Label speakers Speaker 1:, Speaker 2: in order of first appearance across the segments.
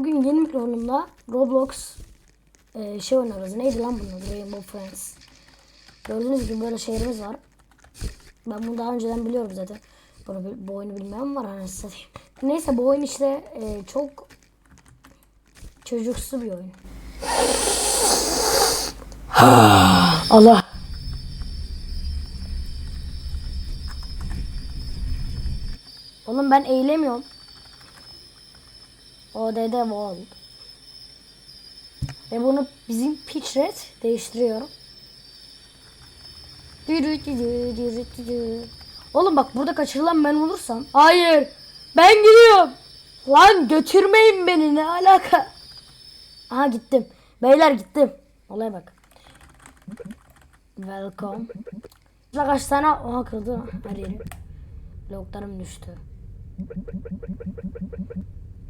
Speaker 1: bugün yeni mikrofonumla Roblox e, şey oynuyoruz. Neydi lan bunun? Rainbow Friends. Gördüğünüz gibi böyle şeylerimiz var. Ben bunu daha önceden biliyorum zaten. Bunu, bu oyunu bilmeyen var anasını. Neyse bu oyun işte e, çok çocuksu bir oyun. Allah. Oğlum ben eğilemiyorum. ODD World. Ve bunu bizim pitch red değiştiriyorum. Oğlum bak burada kaçırılan ben olursam. Hayır. Ben gidiyorum. Lan götürmeyin beni ne alaka. Aha gittim. Beyler gittim. Olaya bak. Welcome. Burada kaç tane oha kırdı her yeri. Bloklarım düştü.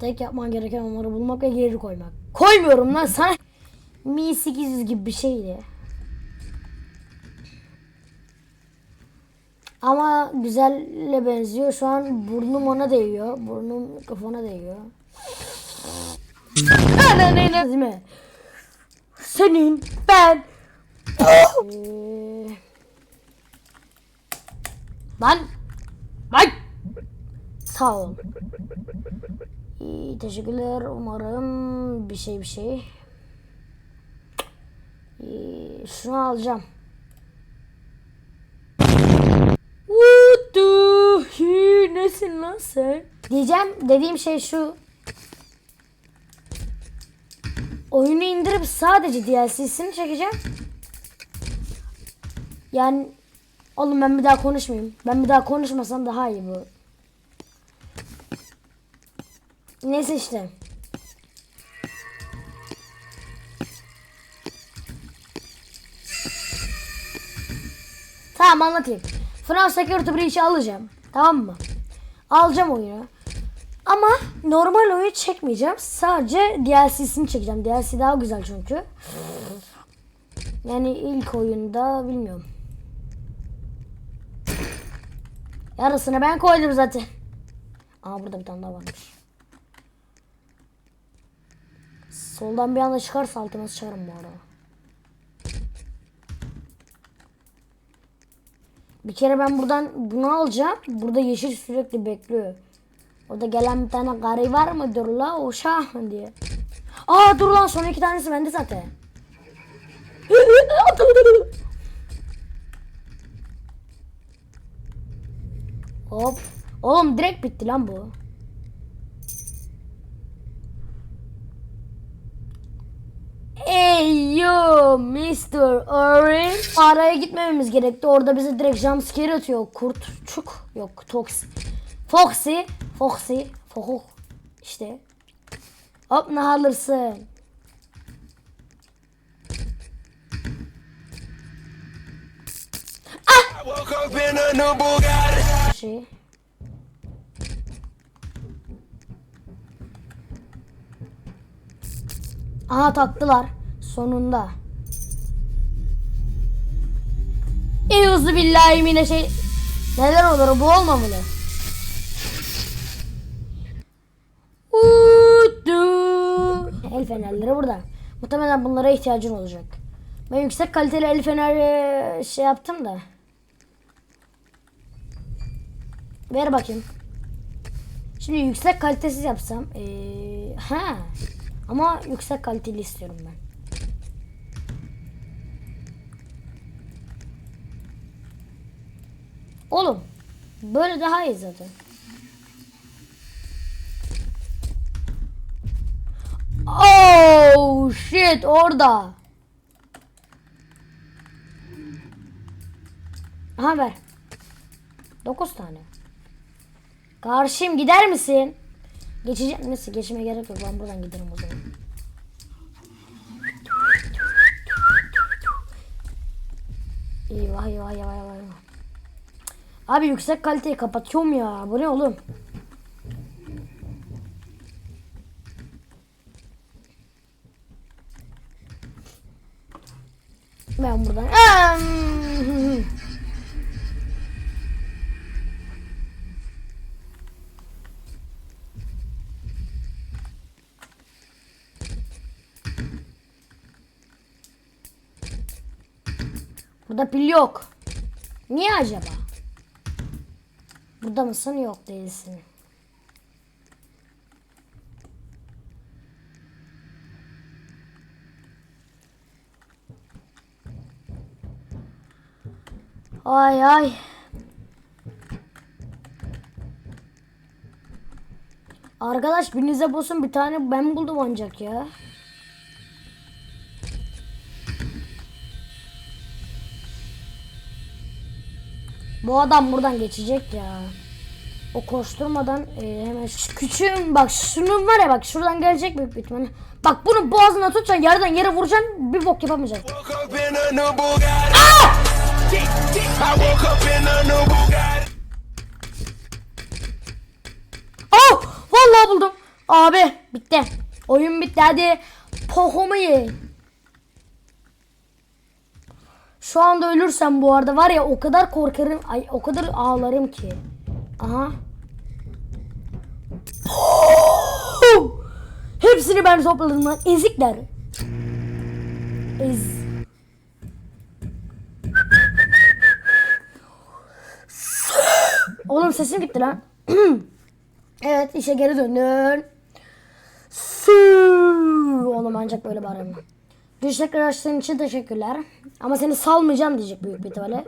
Speaker 1: Tek yapman gereken onları bulmak ve geri koymak. Koymuyorum lan sana. Mi 800 gibi bir şeydi. Ama güzelle benziyor. Şu an burnum ona değiyor. Burnum kafana değiyor. Ananı değil mi? Senin ben Ee, Lan Sağ ol. İyi, teşekkürler. Umarım bir şey bir şey. İyi, şunu alacağım. What the he, nesin lan sen? Diyeceğim dediğim şey şu. Oyunu indirip sadece DLC'sini çekeceğim. Yani oğlum ben bir daha konuşmayayım. Ben bir daha konuşmasam daha iyi bu. Neyse işte. Tamam anlatayım. FNAF Security Breach'i alacağım. Tamam mı? Alacağım oyunu. Ama normal oyunu çekmeyeceğim. Sadece DLC'sini çekeceğim. DLC daha güzel çünkü. Yani ilk oyunda bilmiyorum. Yarısını ben koydum zaten. Aa burada bir tane daha varmış. Soldan bir anda çıkarsa altıma sıçarım bu arada. Bir kere ben buradan bunu alacağım. Burada yeşil sürekli bekliyor. Orada gelen bir tane karı var mı dur la o diye. Aa dur lan son iki tanesi bende zaten. Hop. Oğlum direkt bitti lan bu. Ey yo Mr. Orange. Araya gitmememiz gerekti. Orada bize direkt jumpscare atıyor. Kurtçuk. Yok Tox. Foxy. Foxy. Fokuk. İşte. Hop ne alırsın.
Speaker 2: I woke up in a new Bugatti.
Speaker 1: Şey. Aha taktılar. Sonunda. Eyuzu billahi yine şey. Neler olur bu olmamalı. El fenerleri burada. Muhtemelen bunlara ihtiyacın olacak. Ben yüksek kaliteli el feneri şey yaptım da. Ver bakayım. Şimdi yüksek kalitesiz yapsam. Ee, ha. Ama yüksek kaliteli istiyorum ben. Oğlum. Böyle daha iyi zaten. Oh shit orada. Aha ver. 9 tane. Karşım gider misin? Geçeceğim. Neyse geçime gerek yok. Ben buradan giderim o zaman. Eyvah eyvah eyvah eyvah. Abi yüksek kaliteyi kapatıyorum ya. Bu ne oğlum? Ben buradan. Burada pil yok. Niye acaba? Burada mısın? Yok değilsin. Ay ay. Arkadaş birinize bulsun bir tane ben buldum ancak ya. Bu adam buradan geçecek ya. O koşturmadan e, hemen şu küçüğüm bak şunun var ya bak şuradan gelecek büyük bir ihtimalle. Bak bunun boğazına tutacaksın yerden yere vuracaksın bir bok yapamayacaksın. Oh! Vallahi buldum. Abi bitti. Oyun bitti hadi. Pohumu ye. Şu anda ölürsem bu arada var ya o kadar korkarım. Ay o kadar ağlarım ki. Aha. Hepsini ben topladım lan. Ezikler. Ez. Oğlum sesim gitti lan. Evet işe geri döndün. Oğlum ancak böyle bağırıyorum. Düş tekrar açtığın için teşekkürler. Ama seni salmayacağım diyecek büyük bir ihtimalle.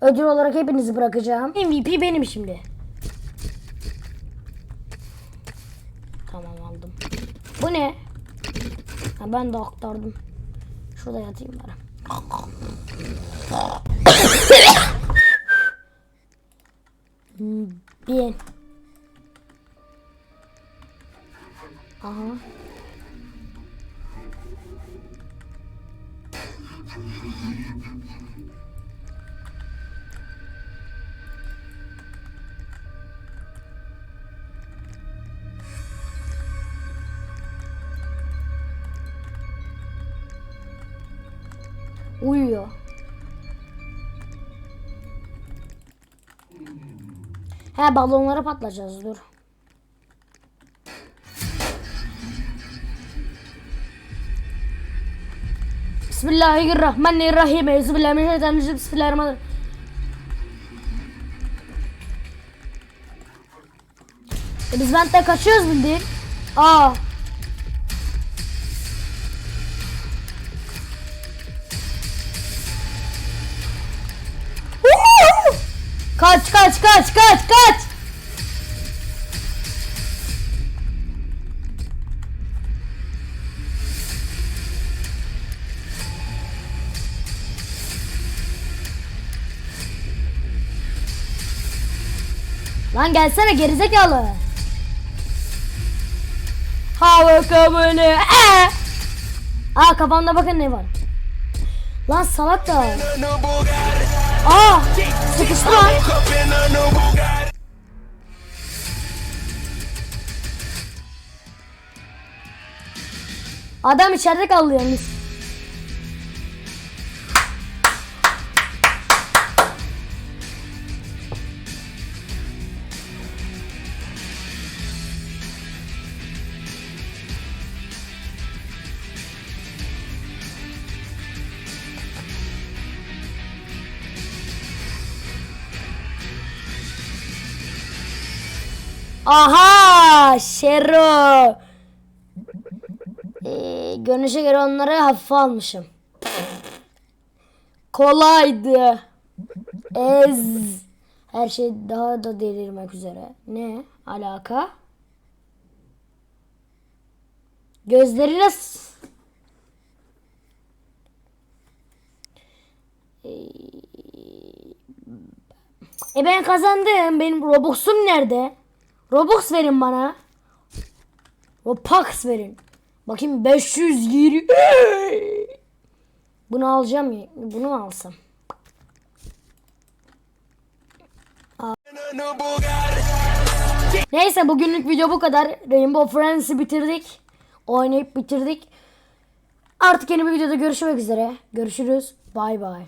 Speaker 1: Ödül olarak hepinizi bırakacağım. MVP benim şimdi. Tamam aldım. Bu ne? Ha, ben de aktardım. Şurada yatayım bari. Bien. Aha. Uyuyor. He balonları patlatacağız dur. Bismillahirrahmanirrahim. Bismillahirrahmanirrahim. Bismillahirrahmanirrahim. E biz benden kaçıyoruz bildiğin. Aa. Kaç kaç kaç kaç kaç. Lan gelsene gerizekalı. Hava kabını. Ee! Aa kafamda bakın ne var. Lan salak da. Aa sıkıştı lan. Adam içeride kaldı yalnız. Aha! Şero! Ee, görünüşe göre onları hafife almışım. Kolaydı. Ez. Her şey daha da delirmek üzere. Ne alaka? Gözlerine s- Ee, E ben kazandım. Benim Robux'um nerede? Robux verin bana. Robux verin. Bakayım 520. Bunu alacağım ya. Bunu mu alsam? Neyse bugünlük video bu kadar. Rainbow Friends'i bitirdik. Oynayıp bitirdik. Artık yeni bir videoda görüşmek üzere. Görüşürüz. Bay bay.